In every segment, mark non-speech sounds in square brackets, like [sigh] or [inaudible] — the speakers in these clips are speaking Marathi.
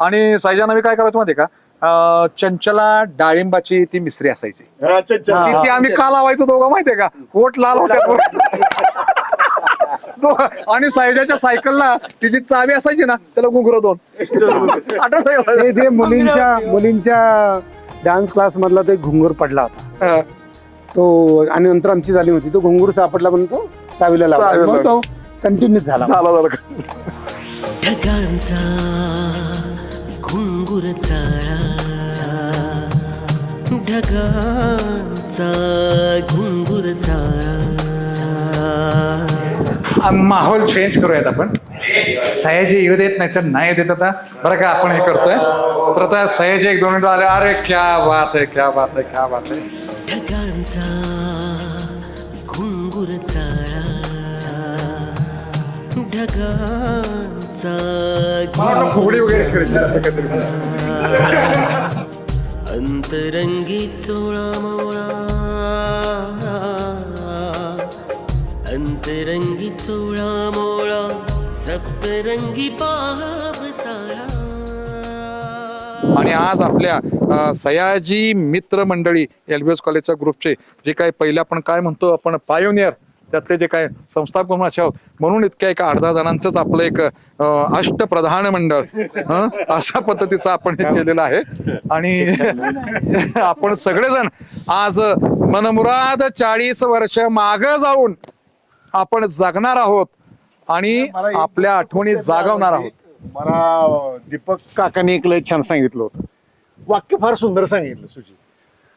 आणि साईजान आम्ही काय करायचो माहितीये का? अं, चंचला डाळिंबाची ती मिसरी असायची. अच्छा अच्छा ती ती आम्ही का लावायचो दोघं माहितीये का? पोट लाल होत्या आणि सायजाच्या सायकलला तिची चावी असायची ना त्याला घुंगर दोन. आठवतंय का? ते ते मुलींच्या मुलींच्या डान्स क्लास मधला तो एक घुंगूर पडला होता. हा. तो आणि नंतर आमची झाली होती. तो घुंगूर सापडला म्हणून तो चावीला लावला. चावीला मग तो कंटिन्यू झाला. झालं झालं. ढगांचा घुंगुर चाळा ढगांचा घुंगुर चाळा माहोल चेंज करूयात आपण. सयाजी येऊ देत नाही तर नाही देत आता. बरं का आपण हे करतोय. तर आता सयाजी एक दोन मिनिटं आले. अरे क्या बात है क्या बात है क्या बात है ढगांचा घुंगुर चाळा ढगांचा अंतरंगी चोळा मोळा अंतरंगी चोळा मोळा सप्तरंगी आणि आज आपल्या सयाजी मित्र मंडळी एल बी एस कॉलेजच्या ग्रुपचे जे काही पहिले आपण काय म्हणतो आपण पायोनियर त्यातले जे काय संस्थापक म्हणून असे आहोत म्हणून इतक्या एका अर्धा जणांचंच आपलं एक अष्टप्रधान मंडळ? अशा पद्धतीचं आपण हे केलेलं आहे. आणि [laughs] आपण सगळेजण आज मनमुराद चाळीस वर्ष माग जाऊन आपण जगणार आहोत आणि आपल्या आठवणी जागवणार आहोत. मला दीपक काकाने एक लय छान सांगितलं होतं. वाक्य फार सुंदर सांगितलं सुजी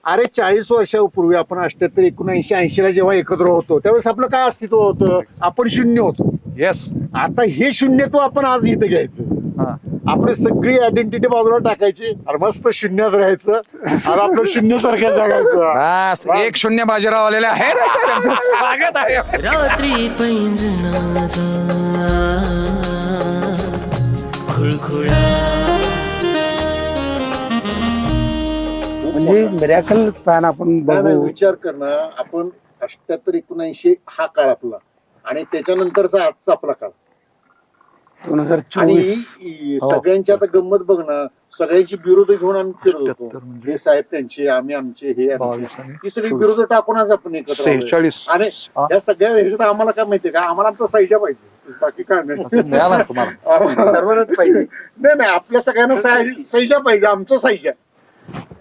अरे चाळीस वर्षापूर्वी आपण अठ्याहत्तर एकोणऐंशी ऐंशी ला जेव्हा एकत्र होतो त्यावेळेस आपलं काय अस्तित्व होतं? आपण शून्य होतो. येस आता हे शून्यत्व आपण आज इथं घ्यायचं. हा. आपली सगळी आयडेंटिटी बाजूला टाकायची. आणि मस्त शून्यात राहायचं. आणि आपलं शून्यसारख्या जगायचं. बस एक शून्य बाजीराव आलेले आहेत. त्यांचं स्वागत आहे. रात्री पैंजणाचा खुळखुळा म्हणजे मिरॅकल स्पॅन आपण बघू. विचार करणं आपण अठ्याहत्तर एकोणऐंशी हा काळ आपला. आणि त्याच्यानंतरचा आजचा आपला काळ दोन हजार आणि चोवीस इ- सगळ्यांची आता गंमत बघ ना. सगळ्यांची विरोध घेऊन आम्ही फिरत होतो. 78 म्हणजे? हे साहेब त्यांचे आम्ही आमचे हे आमचे. बावीस आणि ही सगळी विरोध टाकून आज आपण एकत्र आलोय. सेहेचाळीस. आणि हा. या सगळ्या ह्याच्यात आम्हाला काय माहितीये का? आम्हाला आमचा साईजा पाहिजे. बाकी काय नाही. मिळाला ना तुम्हाला? सर्वांनाच पाहिजे. नाही नाही आपल्या सगळ्यांना सैजा पाहिजे. आमचं सैजा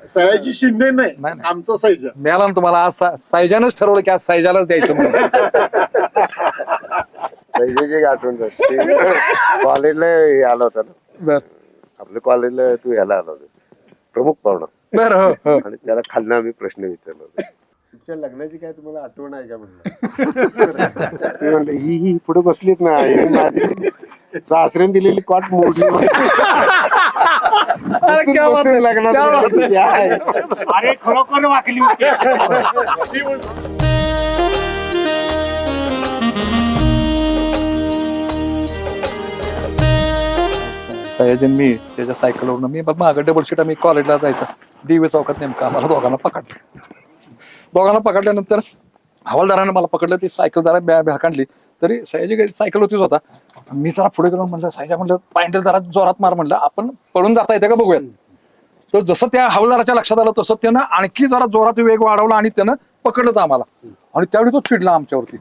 सयाजी शिंदे नाही नाही, नाही. आमचं सैजा. मिळाला ना तुम्हाला आज सा- सायजानच ठरवलं की आज सायजालाच द्यायचं म्हणून. सैजेची आठवण कॉलेजला हे आला होता ना. बर. आपल्या कॉलेजला तू ह्याला आला होता. प्रमुख पाहुणा. बर हो हो. आणि त्याला खालनं आम्ही प्रश्न विचारला होता. तुमच्या लग्नाची काय तुम्हाला आठवण आहे का म्हणलं? [laughs] ते म्हणले ही ही पुढे बसलीत ना ही माझी सासऱ्याने दिलेली कॉट मोडली. [laughs] क्या बात लग्नात. क्या बात आहे. [laughs] आहे. अरे खरोखर वाकली होती. सयाजीन मी त्याच्या सायकलवरून मी बघ मागं डबल सीट आम्ही कॉलेजला जायचं. दिवे चौकात नेमकं आम्हाला दोघांना पकडलं. दोघांना पकडल्यानंतर हवालदाराने मला पकडलं ती सायकल जरा बॅ ब्या काढली. तरी सयाजी काही सायकल होतीच होता. मी जरा पुढे गेलो म्हणलं सायजा म्हणलं पायंडल जरा जोरात मार म्हणलं. आपण पळून जाता येते का बघूयात. तर जसं त्या हवालदाराच्या लक्षात आलं तसं त्यानं आणखी जरा जोरात वेग वाढवला आणि त्यानं पकडलंच आम्हाला. आणि त्यावेळी तो चिडला आमच्यावरती.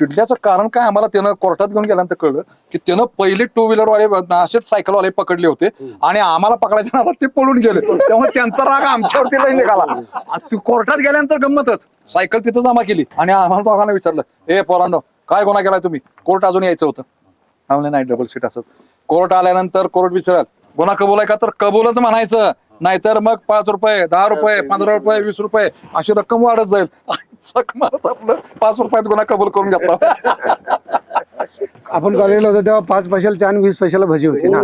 चिडल्याचं कारण काय आम्हाला त्यानं कोर्टात घेऊन गेल्यानंतर कळलं की त्यानं पहिले टू व्हीलर वाले असेच सायकल वाले पकडले होते आणि आम्हाला पकडायच्या नादात ते पळून गेले. त्यामुळे त्यांचा राग आमच्यावरती लई निघाला. कोर्टात गेल्यानंतर गंमतच. सायकल तिथं जमा केली आणि आम्हाला दोघांना विचारलं ए पोरांनो काय गुन्हा केलाय तुम्ही? कोर्ट अजून यायचं होतं. आम्हाला नाही डबल सीट असत कोर्ट आल्यानंतर कोर्ट विचाराल गुन्हा कबूल आहे का? तर कबूलच म्हणायचं. नाहीतर मग पाच रुपये दहा रुपये पंधरा रुपये. वीस रुपये अशी रक्कम वाढत जाईल. चक मारत आपलं. पाच रुपयात गुन्हा कबूल करून घेतला. आपण कॉलेजला होतो तेव्हा पाच पैशाला चहा आणि वीस पैशाला भजी होती ना.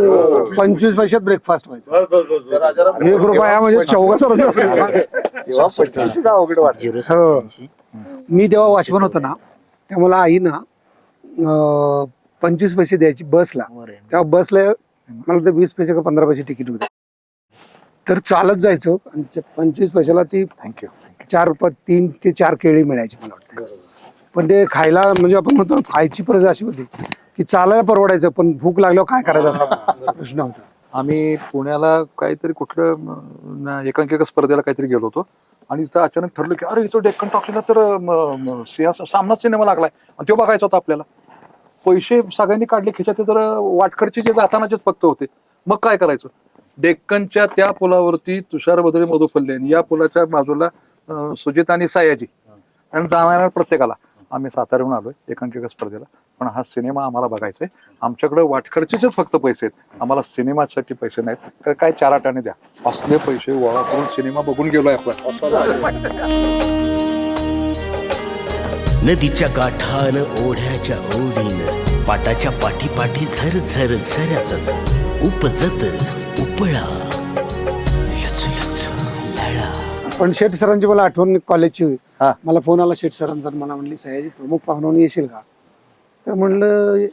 पंचवीस पैशात ब्रेकफास्ट व्हायचा. बस, बस, बस, बस. एक रुपया म्हणजे चौघा तेव्हा पैशाचं अवघड वाटत हो. मी तेव्हा वॉचमन होतो ना तेव्हा मला आई ना पंचवीस पैसे द्यायची बसला. तेव्हा बसला मला ते वीस पैसे का पंधरा पैसे तिकीट होते तर चालत जायचो. आणि पंचवीस पैशाला ती थँक्यू चार प तीन ते चार केळी मिळायची मला वाटतं. पण ते खायला म्हणजे आपण म्हणतो ना, खायची परत अशी होती की चालायला परवडायचं पण भूक लागल्यावर काय करायचं असा प्रश्न होता. आम्ही पुण्याला काहीतरी कुठलं अं, एकांकिका स्पर्धेला काहीतरी गेलो होतो. आणि इथं अचानक ठरलं की अरे इथं डेक्कन टॉकीला तर सामना म- सिंहाचा सामनाच सिनेमा लागलाय. आणि तो बघायचा होता आपल्याला. पैसे सगळ्यांनी काढले खिशात तर वाटखर्ची जे जातानाचेच फक्त होते. मग काय करायचं? डेक्कनच्या त्या पुलावरती तुषार बद्रे मधुफल्ले या पुलाच्या बाजूला सुजित आणि सायाजी. आणि जाणाऱ्या प्रत्येकाला. आम्ही साताऱ्याहून आलोय एकांकिका स्पर्धेला. पण हा सिनेमा आम्हाला बघायचा आहे. आमच्याकडे वाटखर्चीचेच फक्त पैसे आहेत. आम्हाला सिनेमासाठी पैसे नाहीत. तर काय चार आठाने द्या. असले पैसे गोळा करून सिनेमा बघून गेलोय आपण. नदीच्या काठान ओढ्याच्या ओढीन पाटाच्या पाठी पाठी झर झर झऱ्याचा उपजत उपळा. पण शेठ सरांची मला आठवण कॉलेजची हा. मला फोन आला शेठ सरांचा मला म्हणली सयाजी प्रमुख पाहुणा म्हणून येशील का? तर म्हणलं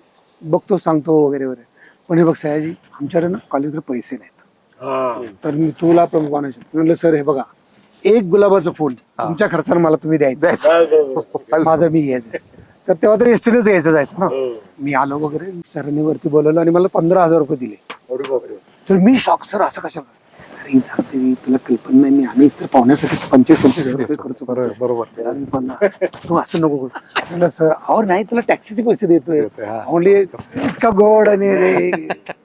बघतो सांगतो वगैरे वगैरे. पण हे बघ सयाजी आमच्याकडे ना कॉलेजकडे पैसे नाहीत. तर मी तुला प्रमुख पाहुण्याचे म्हणलं सर हे बघा एक गुलाबाचं फुल तुमच्या खर्चानं मला तुम्ही द्यायचं. माझं मी घ्यायचं. तर तेव्हा तर एसटीनेच घ्यायचं जायचं ना. मी आलो वगैरे सरांनी वरती बोलवलं आणि मला पंधरा हजार रुपये दिले. तर मी शॉक सर असं कशाला? अरे सांगते मी तुला कल्पना नाही. मी आम्ही इतर पाहुण्यासाठी पंचवीस पंचवीस हजार रुपये खर्च करतोय बरोबर. म्हणला, तू असं नको करू. म्हणलं सर अहो नाही तुला टॅक्सीचे पैसे देतोय. म्हणले इतका गोड आणि रे. [laughs]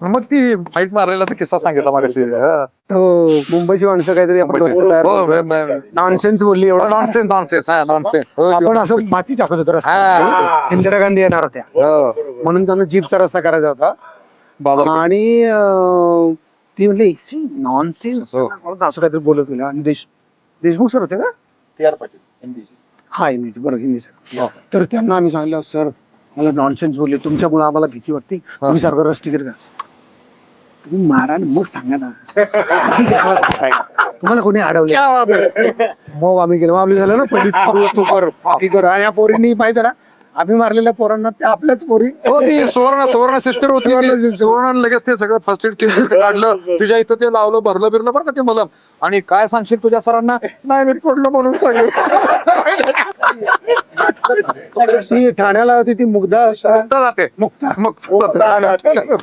मग ती फाईट मारायला तर किस्सा सांगितला मागाशी हो. मुंबईची माणसं काहीतरी आपण हो, नॉनसेन्स बोलली एवढं. नॉनसेन्स नॉनसेन्स हा नॉनसेन्स आपण असं माती टाकत होतो. हा. इंदिरा गांधी येणार होत्या. म्हणून त्यांना जीपचा रस्ता करायचा होता. बाजार. आणि अं, ती म्हणली नॉनसेन्स हो. असं काहीतरी बोलत होते. आणि देश देशमुख सर होते का? हा हिंदीची बरं हिंदी सर तर त्यांना आम्ही सांगितलं सर मला नॉनसेन्स बोलले. तुमच्यामुळे आम्हाला भीती वाटते. तुम्ही सारखं रस तिकीट का तुम्ही मारा आणि मग सांगा ना? [laughs] तुम्हाला कोणी अडवले मग आम्ही गेलो. मग आपली झालं ना पहिली [laughs] तू तू कर ती कर. आणि या पोरींनी माहिती आहे ना आम्ही मारलेल्या पोरांना त्या आपल्याच पोरी. हो ती सुवर्ण सुवर्ण सिस्टर होती ती. सुवर्ण लगेच ते सगळं फर्स्ट एड किट काढलं. [laughs] तुझ्या इथं ते लावलं भरलं बिरलं बरं का ते मला आणि काय सांगशील तुझ्या सरांना? नाही मी पडलो म्हणून ती ठाण्याला होती ती मुग्धा सांगितलं जाते. मुक्ता मग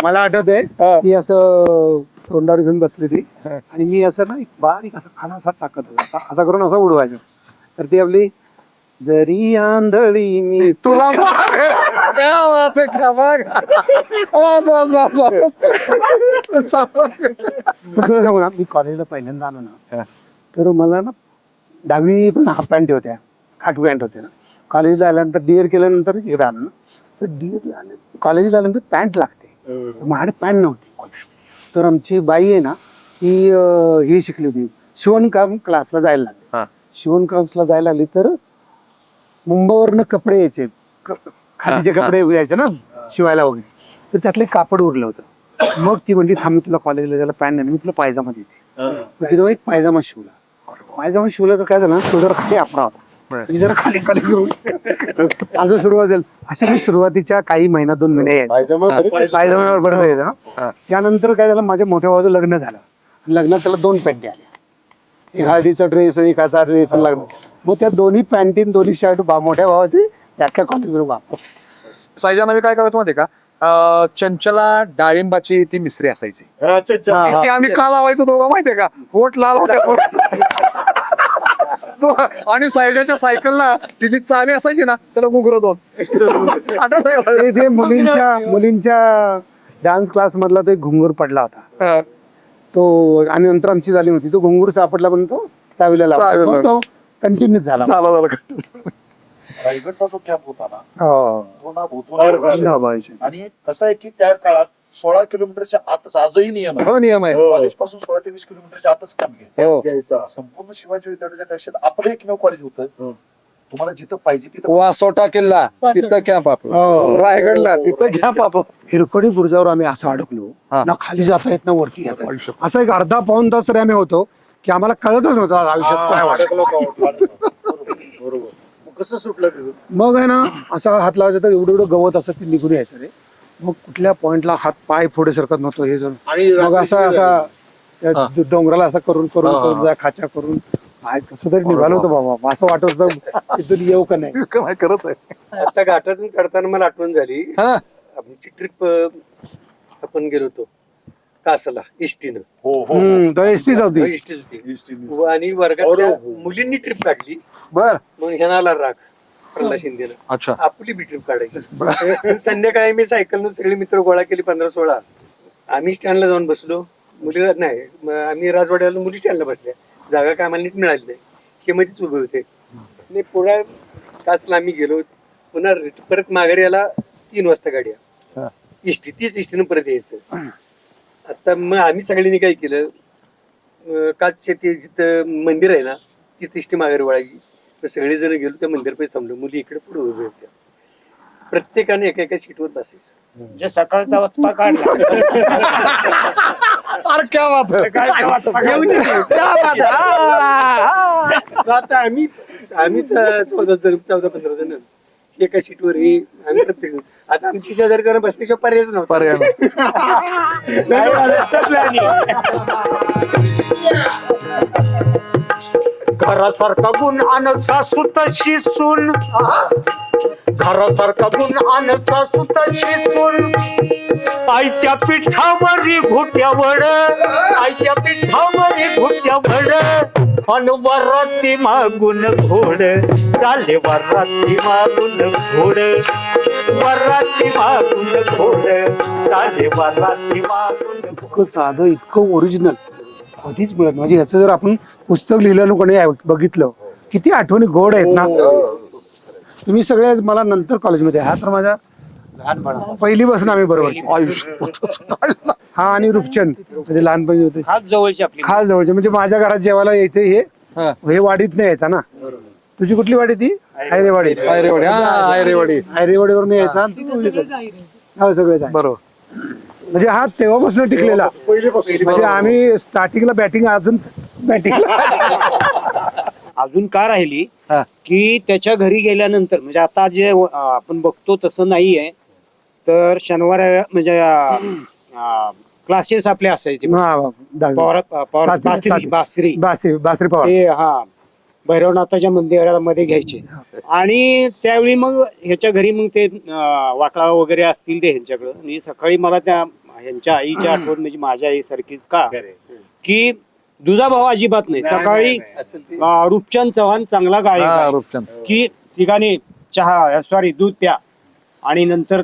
मला आठवत आहे ती असं तोंडावर घेऊन बसली ती आणि मी असं ना एक बारीक असं खाना असा टाकत होतो. असा असा करून असं उडवायचं. तर ती आपली जरी आंधळी मी [laughs] तुला है, है. सांगू ना मी कॉलेजला पहिल्यांदा आलो हा. ना तर मला ना दहावी पण हाफ पॅन्ट होत्या. खाकी पॅन्ट होते ना कॉलेजला आल्यानंतर डीएड केल्यानंतर इकडे आलो ना तर डीएड कॉलेजला आल्यानंतर पॅन्ट लागते. माझ्याकडे पॅन्ट नव्हती. तर आमची बाई आहे ना ती अं, ही शिकली होती. शिवणकाम क्लासला जायला लागली. हा. शिवणकामला जायला लागली तर मुंबईवरनं कपडे यायचे. क- खादीचे कपडे यायचे ना शिवायला वगैरे. तर त्यातलं एक कापड उरलं होतं. मग ती म्हणली थांब मी तुला कॉलेजला जायला पॅन्ट नाही मी तुला पायजामा देते. मग तिने एक पायजामा शिवला. पायजामा शिवला तर काय झालं थोडं खाली आपला होता. मी जरा खाली खाली करून सुरुवात झाली अशा मी सुरुवातीच्या काही महिना दोन महिने यायचो. पायजमावर बरं यायचं हा. ना त्यानंतर काय झालं माझ्या मोठ्या भावाचं लग्न झालं. लग्नात त्याला दोन पॅन्टी आल्या. एक हळदीचा ड्रेस आणि एकाचा ड्रेस लग्न. मग त्या दोन्ही पॅन्टीन दोन्ही शर्ट मोठ्या भावाचे त्या कॉलेजवर वापर साईजाना मी काय करायचो माहिती का? अं, चंचला डाळिंबाची ती मिसरी असायची. ते आम्ही का लावायचो दोघं माहितीये का? पोट लाल होत्या. तो- आणि सायजाच्या सायकलला तिची चावी असायची ना त्याला घुंगर दोन. आठवतंय का? ते ते मुलींच्या मुलींच्या डान्स क्लास मधला तो एक घुंगूर पडला होता. हा. तो आणि नंतर आमची झाली होती. तो घुंगूर सापडला पण तो चावीला तो कंटिन्यू झाला. रायगडचा जो कॅम्प होता ना हो. तो ना भूतवाला धाबायचे. आणि कसं आहे की त्या काळात सोळा किलोमीटरच्या आतच आजही नियम आहे. हो नियम आहे. कॉलेजपासून सोळा ते वीस किलोमीटरच्या आतच काम हो. घ्यायचं. संपूर्ण शिवाजी विद्यापीठाच्या कक्षेत आपलं एकमेव कॉलेज होतं. तुम्हाला जिथं पाहिजे तिथं वासोटा किल्ला. तिथं कॅम्प आपला. हो. रायगडला तिथं कॅम्प आपण हिरकणी बुर्जावर आम्ही असं अडकलो. हा. ना खाली जाता येत ना वरती येता येत. असं एक अर्धा पाऊन तास तरी आम्ही होतो की आम्हाला कळतच नव्हतं आज आयुष्यात काय वाटतं. बरोबर. मग कसं सुटलं तिथून? मग आहे ना असा हात लावायचा तर एवढं एवढं गवत असं ते निघून यायचं रे. मग कुठल्या पॉइंटला हात पाय पुढे सरकत नव्हतो हे जण. आणि मग असा असा त्या हा. डोंगराला असं करून करून हा, हा, करून हा. जा खाच्या करून. काय कसं तरी निघालो होतो बाबा. असं वाटत होतं इथून येऊ का नाही. काय खरंच आहे. आता घाटातून चढताना मला आठवण झाली. हा. आमची ट्रिप आपण गेलो होतो कासला इष्टीनं हो हो हम्म, तो एसटीच होती इष्टीच होती. आणि वर्गात मुलींनी ट्रिप काढली. बर. मग ह्याला राग. प्रल्हाद शिंदेनं. अच्छा. आपली बी ट्रिप काढायची संध्याकाळी मी सायकलनं सगळे मित्र गोळा केले पंधरा सोळा. आम्ही स्टँडला जाऊन बसलो. मुलीला नाही आम्ही राजवाड्याला मुली स्टँडला बसल्या. जागा काय आम्हाला नीट मिळाली नाही. शेमध्येच उभे होते. आणि पुढे कासला आम्ही गेलो. पुन्हा परत माघारी याला तीन वाजता गाडी हा. इष्टी तीच इष्टीनं परत यायचं. आता मग आम्ही सगळ्यांनी काय केलं? अं, काचचे ते जिथं मंदिर आहे ना तिथे इष्टी माघारी वळायची. तर सगळेजण गेलो त्या मंदिरपाशी थांबलो. मुली इकडे पुढे उभे होत्या. प्रत्येकाने एका एका सीटवर बसायचं. म्हणजे सकाळचा वचपा काढला. अरे क्या बात है. सकाळचा वचपा येऊ दे. क्या बात है. आ, आ. तर आता आम्ही आम्ही च- चौदा जण चौदा पंधरा जण. एका सीटवर हे आम्ही प्रत्येक जण. आता आमची शेजारी जण बसल्याशिवाय पर्यायच नव्हता. पर्याय नाही. घरासारखा गुण आण सासू तशी सून. घरासारखा गुण आण सासू तशी सून. आयत्या पिठावरी घुट्यावड. आयत्या पिठावरी घुट्यावड. अन वराती मागून घोड. चाले वराती मागून घोड. वराती मागून घोड. चाले वराती मागून इतकं साधं इतकं ओरिजिनल कधीच मिळत नाही. म्हणजे ह्याचं जर आपण पुस्तक लिहिलं ना कोणी ऐक- बघितलं किती आठवणी गोड आहेत ना. तुम्ही सगळे मला नंतर कॉलेजमध्ये हा तर माझ्या पहिली बसून आम्ही बरोबर आयुष्य हा आणि रूपचंद म्हणजे लहानपणी होते. जवळची आपली. खास जवळचे. म्हणजे माझ्या घरात जेवायला यायचं हे हा. वाडीत नाही यायचा ना. तुझी कुठली वाडी ती? आयरेवाडी. आयरेवाडी. हा आयरेवाडी. आयरेवाडीवरून यायचा. हो आहे. बरोबर. म्हणजे हा तेव्हापासून टिकलेला. म्हणजे आम्ही स्टार्टिंगला बॅटिंग अजून बॅटिंग अजून का राहिली. की त्याच्या घरी गेल्यानंतर म्हणजे आता जे आपण बघतो तसं नाहीये तर शनिवार म्हणजे क्लासेस आपले असायचे. बासरी. बासरी. बासरी बासरी पवार. ते हा. भैरवनाथाच्या मंदिरामध्ये घ्यायचे. आणि त्यावेळी मग ह्याच्या घरी मग ते वाकळा वगैरे असतील ते ह्यांच्याकडं. आणि सकाळी मला त्या ह्यांच्या आईची आठवण म्हणजे माझ्या आईसारखी का? की दुधा भाव अजिबात नाही. सकाळी अं, रूपचंद चव्हाण चांगला हा आहे. रूपचंद. की ठिकाणी चहा सॉरी दूध प्या आणि नंतर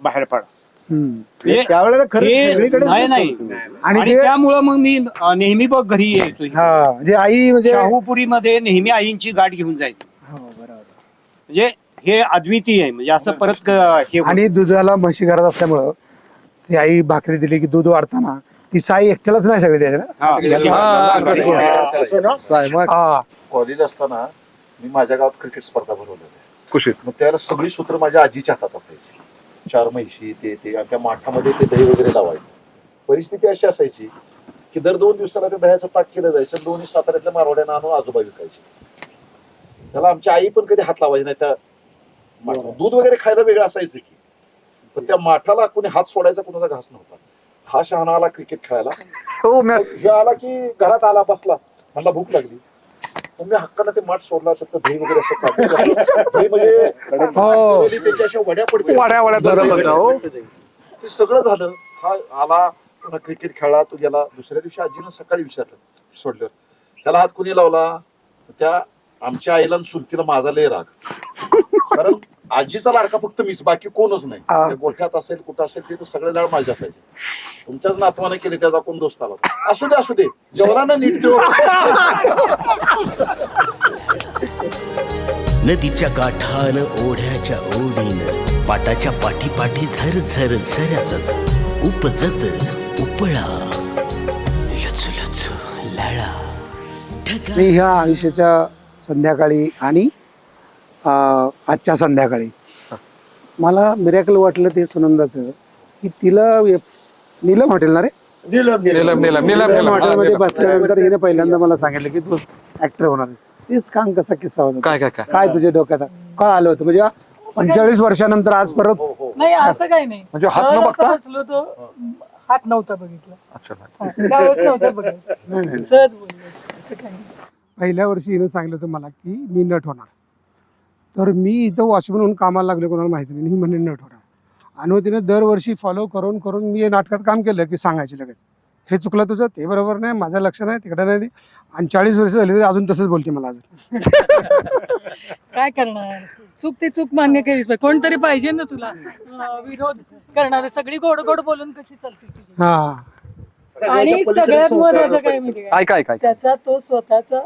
बाहेर पडा. हम्म. म्हणजे त्यावेळेला खरं हे- सगळीकडेच नाही. आणि आणि ते त्यामुळं मग मी अं, नेहमी बघ घरी यायचो हा म्हणजे आई म्हणजे शाहूपुरीमध्ये नेहमी आईंची गाठ घेऊन जायचो. हो, बरोबर. म्हणजे हे अद्वितीय आहे. म्हणजे असं परत क- हे होत. आणि दुधाला म्हशी घरात असल्यामुळं ती आई भाकरी दिली की दूध वाढताना ती साई एकट्यालाच नाही सगळी हा. हा, हा कॉलेज असताना मी माझ्या गावात क्रिकेट स्पर्धा भरवल्या होत्या कुशीत मग त्यावेळेला सगळी सूत्र माझ्या आजीच्या हातात असायची. चार म्हैशी ते ते आणि त्या माठामध्ये ते दही वगैरे लावायचे. परिस्थिती अशी असायची की दर दोन दिवसाला त्या दह्याचं ताक केलं जायचं दोन्ही साताऱ्यातल्या मारवाड्यांना आणून आजोबा विकायचे. त्याला आमची आई पण कधी हात लावायची नाही. त्या. दूध वगैरे खायला वेगळं असायचं की. पण त्या माठाला कोणी हात सोडायचा कोणाचा घास नव्हता. हा शहाणा आला क्रिकेट खेळायला. हो मॅ हे आला की घरात आला बसला. मला भूक लागली. मग मी हक्कानं ते माठ सोडला तर तो दही वगैरे असं. दही म्हणजे हो. केलेली त्याच्या अशा वड्या पडते. वाड्या वाड्या हो. ते सगळं झालं. हा आला पुन्हा क्रिकेट खेळला तो गेला. दुसऱ्या दिवशी आजीनं सकाळी विचारलं सोडलं. त्याला हात कुणी लावला? त्या आमच्या आईला आणि सुलतीला माझा लय राग. कारण आजीचा लाडका फक्त मीच बाकी कोणच नाही. ते गोठ्यात असेल कुठं असेल ते तर सगळे लाड माझे असायचे. तुमच्याच नातवाने केले त्याचा कोण दोस्त आला असू दे असू दे. जेवणानं नीट देऊ. नदीच्या काठान ओढ्याच्या ओढीन पाटाच्या पाठी पाठी झर झर झऱ्याच उपजत उपळा. लचू लचू लळा. ढगा मी ह्या आयुष्याच्या संध्याकाळी आणि आजच्या संध्याकाळी. मला मिरॅकल वाटलं ते सुनंदाचं की तिला ये- नीलम हॉटेल ना रे? निलम हॉटेलमध्ये. बसल्यानंतर हिने पहिल्यांदा मला सांगितलं की तू ऍक्टर होणार. तेच सांग कसा किस्सा होता काय काय काय? काय तुझ्या डोक्यात काय आलं होतं? म्हणजे पंचेचाळीस वर्षानंतर आज परत नाही असं काही नाही. म्हणजे हात न सहज बघता? असं बसलो तो हात नव्हता बघितला. अच्छा हा, त्यावेळेस नव्हता बघितला. सहज बोललो. असं काही नाही. पहिल्या वर्षी हिनं सांगितलं होतं मला की मी नट होणार. तर मी इथं वॉचमन म्हणून कामाला लागले कोणाला माहिती नाही. ही म्हणे नट होणार आणि मग तिने दरवर्षी फॉलो करून करून मी हे नाटकात काम केलं की सांगायचे लगेच. हे चुकलं तुझं ते बरोबर नाही माझं लक्ष नाही तिकडे नाही. आणि चाळीस वर्ष झाली तरी अजून तसंच बोलते मला अजून. काय करणार? चूक ते चूक मान्य केलीच पाहिजे. कोणतरी पाहिजे ना तुला. अं, विरोध करणारे सगळी गोड गोड बोलून कशी चालते तुझी? हा. आणि सगळ्यात महत्वाचं काय माहिती काय ऐका ऐका ऐका. त्याचा तो स्वतःचा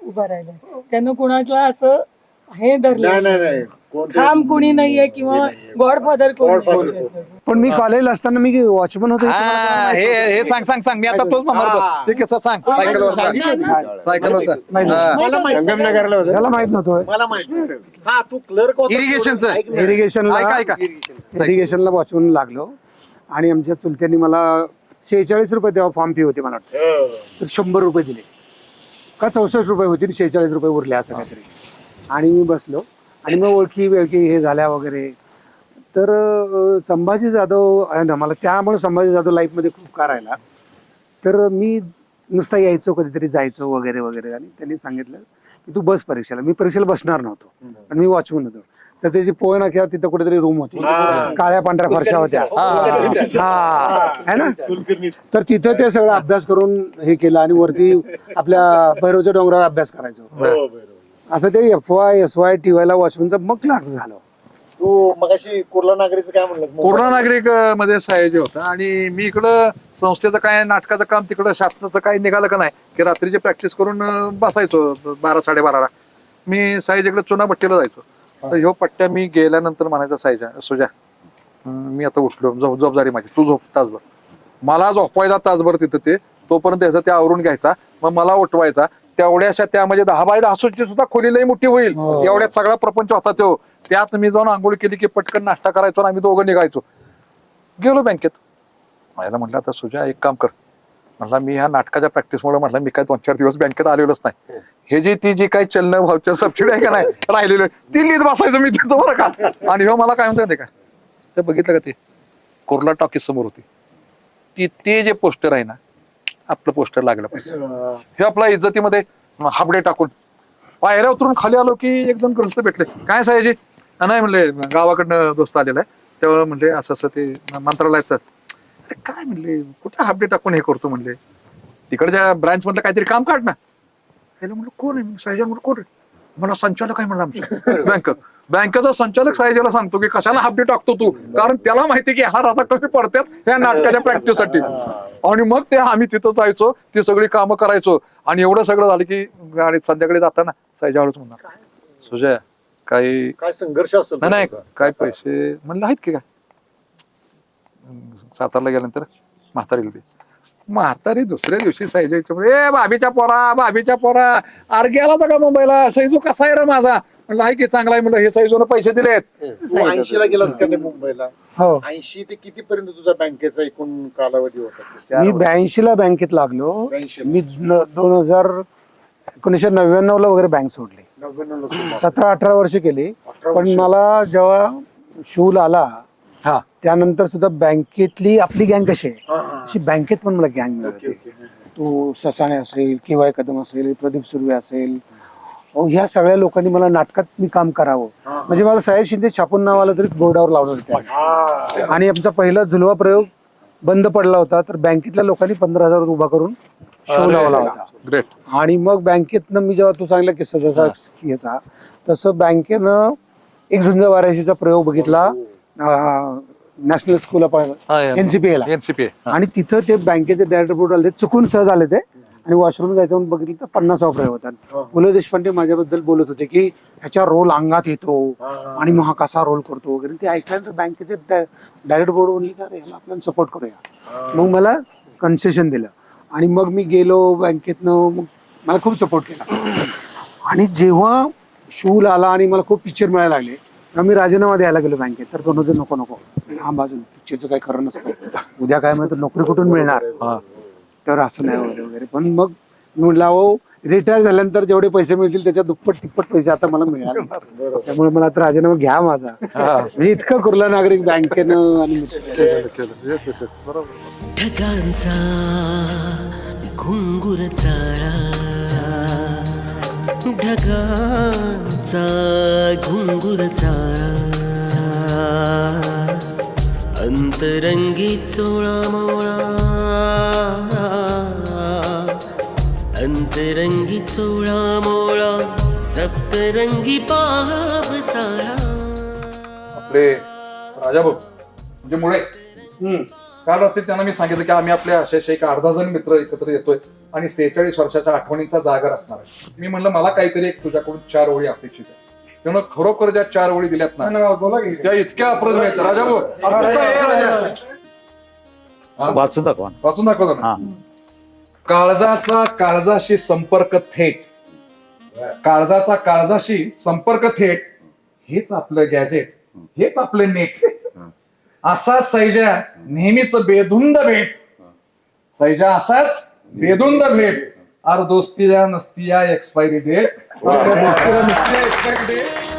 उभा राहिला त्यानं कुणाला असं हे नाही धरलं. नाही नाही कोणते- खांब कुणी नाहीये किंवा गॉडफादर कोणी. पण मी कॉलेजला असताना मी वॉचमन होतो हे हा, हे हे सांग सांग सांग. मी आता तोच म्हणणार होतो. ते कसं सांग सायकलवर सांग. सायकलवर सांग माहिती हा. मला माहीत नाही. संगमनगरला होतं. त्याला माहीत नव्हतं मला माहीत. हा तू क्लर्क इरिगेशनचं. इरिगेशनला ऐका ऐका इरिगेशनला वॉचमन लागलो. आणि आमच्या चुलत्यांनी मला शेहेचाळीस रुपये तेव्हा फॉर्म फी होती मला वाटतं. तर शंभर रुपये दिले. का चौसष्ट रुपये होती शेहेचाळीस रुपये उरले असं काहीतरी. आणि मी बसलो. आणि मग ओळखी वेळखी हे झाल्या वगैरे. तर संभाजी जाधव आहे ना मला त्यामुळे संभाजी जाधव लाईफमध्ये खूप का राहिला तर मी नुसता यायचो कधीतरी जायचो वगैरे वगैरे. आणि त्यांनी सांगितलं की तू बस परीक्षेला. मी परीक्षेला बसणार नव्हतो. पण मी वॉचमन होतो. तर त्याची पोय नाक्यावर तिथं कुठेतरी रूम होती. काळ्या पांढऱ्या फरशा होत्या. हा है. ना? तर तिथं ते सगळं अभ्यास करून हे केलं आणि वरती आपल्या भैरवच्या डोंगरावर अभ्यास करायचो. असं ते F Y S Y T वायला वॉचमनचं मग क्लार्क झालो. तू मगाशी कुर्ला नागरीचं काय म्हणलं कोरोना नागरिक अं, मध्ये सयाजी होता आणि मी इकडं संस्थेचं काय नाटकाचं काम तिकडं शासनाचं काय निघालं का नाही की रात्रीची प्रॅक्टिस करून अं, बसायचो बारा साडेबाराला. मी साईजीकडे चुनाभट्टीला जायचो. तर ह्यो पट्ट्या मी गेल्यानंतर म्हणायचा साईजा सुजा अं, मी आता उठलो. झोप जबाबदारी माझी. तू झोप तासभर. मला झोपवायचा तासभर तिथं ते. तोपर्यंत याचं ते आवरून घ्यायचा. मग मला उठवायचा. तेवढ्याशा त्यामध्ये दहा बाय दहा सुट्टी सुद्धा खोली लई मोठी होईल. एवढ्यात सगळा प्रपंच होता तो. त्यात मी जाऊन आंघोळ केली की पटकन नाश्ता करायचो आणि आम्ही दोघं निघायचो. गेलो बँकेत. याला म्हटलं आता सुजा एक काम कर. म्हटलं मी ह्या नाटकाच्या प्रॅक्टिसमुळे म्हटलं मी काय दोन चार दिवस बँकेत आलेलोच नाही. हे. जी ती जी काही चलन भावच्या सबसिडी आहे का नाही राहिलेलं ती लिहित बसायचं मी तिथं बरं का? आणि हो मला काय म्हणतो का? ते बघितलं का ते? कुर्ला टॉकीज समोर होती. ती ते जे पोस्टर आहे ना आपलं पोस्टर लागलं पाहिजे. हे आपल्या इज्जतीमध्ये हाबडे टाकून. पायऱ्या उतरून खाली आलो की एक दोन ग्रस्त भेटले. काय साहेजी नाही म्हणले गावाकडनं दोस्त आलेला आहे. तेव्हा म्हणले असं असं ते मंत्रालयाचं अरे काय म्हणले? कुठे हाबडे टाकून हे करतो म्हणले? तिकडच्या ब्रांच मधलं काहीतरी काम काढ ना. त्याला म्हणलं कोण आहे? साहेजा म्हणलं कोण आहे? मला संचालक आहे म्हणलं आमचं. [laughs] बँक बँकेचा संचालक साहेजाला सांगतो की कशाला हाबडे टाकतो तू? कारण त्याला माहिती की हा राजा कमी पडतात या नाटकाच्या प्रॅक्टिससाठी आणि मग ते आम्ही तिथं जायचो ती सगळी कामं करायचो. आणि एवढं सगळं झालं की गाडीत संध्याकाळी जाताना साईजावळच म्हणणार सुजय काही काय संघर्ष असेल नाही? काय पैसे म्हणलं आहेत की काय? सातारला गेल्यानंतर म्हातारीला दे. म्हातारी दुसऱ्या दिवशी साईजाच्या ए भाभीच्या पोरा भाभीच्या पोरा अरे गेला होता का मुंबईला? सैजू कसा आहे रे माझा? म्हणलं आहे की चांगला आहे. म्हणलं हे सैजून पैसे दिलेत. तू ऐंशीला गेलास का नाही मुंबईला? हो. ऐंशी ते किती पर्यंत तुझा बँकेचा एकूण कालावधी होता? मी ब्याऐंशीला बँकेत लागलो. 82. मी दोन हजार एकोणीसशे नव्याण्णव ला वगैरे बँक सोडली. ला सुरुवात. सतरा अठरा वर्ष केली. पण वर्ष. मला जेव्हा शूल आला हा. त्यानंतर सुद्धा बँकेतली आपली गँग कशी आहे? हा, हा. अशी बँकेत पण मला गँग ओके. तो ससाणे असेल किंवा कदम असेल प्रदीप सुर्वे असेल अहो, ह्या सगळ्या लोकांनी मला नाटकात मी काम करावं. हा. म्हणजे मला साहेब शिंदे छापून नाव आलं तरी बोर्डावर लावलं होतं हा. आणि आमचा पहिला झुलवा प्रयोग बंद पडला होता तर बँकेतल्या लोकांनी पंधरा हजार उभा करून शो लावला होता. ग्रेट आणि मग बँकेतनं मी जेव्हा तू सांगितलं की जसा याचा तसं बँकेनं एक झुंज वाराशीचा प्रयोग बघितला. नॅशनल स्कूल ऑफ एनसीपीला एनसीपी आणि तिथं ते बँकेचे डायरेक्टर बोर्ड आले चुकून सहज आले ते. आणि वॉशरूम जायचं म्हणून बघितलं तर पन्नासावा प्रयोग होता. पु ल देशपांडे माझ्याबद्दल बोलत होते की ह्याच्या रोल अंगात येतो आणि मग हा कसा रोल करतो वगैरे. ते ऐकल्यानंतर बँकेचे डायरेक्ट बोर्ड म्हणले का रे ह्याला आपल्याला सपोर्ट करूया. मग मला कन्सेशन दिलं. आणि मग मी गेलो बँकेतनं मग मला खूप सपोर्ट केला. आणि जेव्हा शूल आला आणि मला खूप पिक्चर मिळायला लागले मी राजीनामा द्यायला गेलो बँकेत तर तो नव्हते नको नको. हा बाजून पिक्चरचं काही खरं नसतं. उद्या काय म्हणतो नोकरी कुठून मिळणार? तर असं नाही वगैरे वगैरे. पण मग मी म्हटलं अहो रिटायर झाल्यानंतर जेवढे पैसे मिळतील त्याच्या दुप्पट तिप्पट पैसे आता मला मिळाले. त्यामुळे मला आता राजीनामा घ्या माझा. म्हणजे इतकं कुर्ला नागरिक बँकेनं आणि ढगांचा घुंगुर चाळा. ढगांचा घुंगुर चारा. अंतरंगी चोळा मोळा अंतरंगी चोळा मोळा सप्तरंगी पावसाळा आपले राजा भाऊ म्हणजे मुळे. काल रात्री त्यांना मी सांगितलं की आम्ही आपल्या अशा एक अर्धा जण मित्र एकत्र येतोय आणि सेहेचाळीस वर्षाच्या आठवणीचा जागर असणार आहे. मी म्हणलं मला काहीतरी एक तुझ्याकडून चार ओळी अपेक्षित आहे त्यानं खरोखर ज्या चार ओळी दिल्यात ना बोला की. त्या इतक्या अप्रतिम आहेत. राजा भाऊ? वाचून दाखवा वाचून दाखवतो ना. काळजाचा काळजाशी संपर्क थेट. काळजाचा काळजाशी संपर्क थेट हेच आपलं गॅजेट हेच आपलं नेट. असा सैजा नेहमीच बेधुंद भेट. सैजा असाच बेधुंद भेट. आर दोस्तीला नसती या एक्सपायरी डेट. दोस्तीला नसती एक्सपायरी डेट.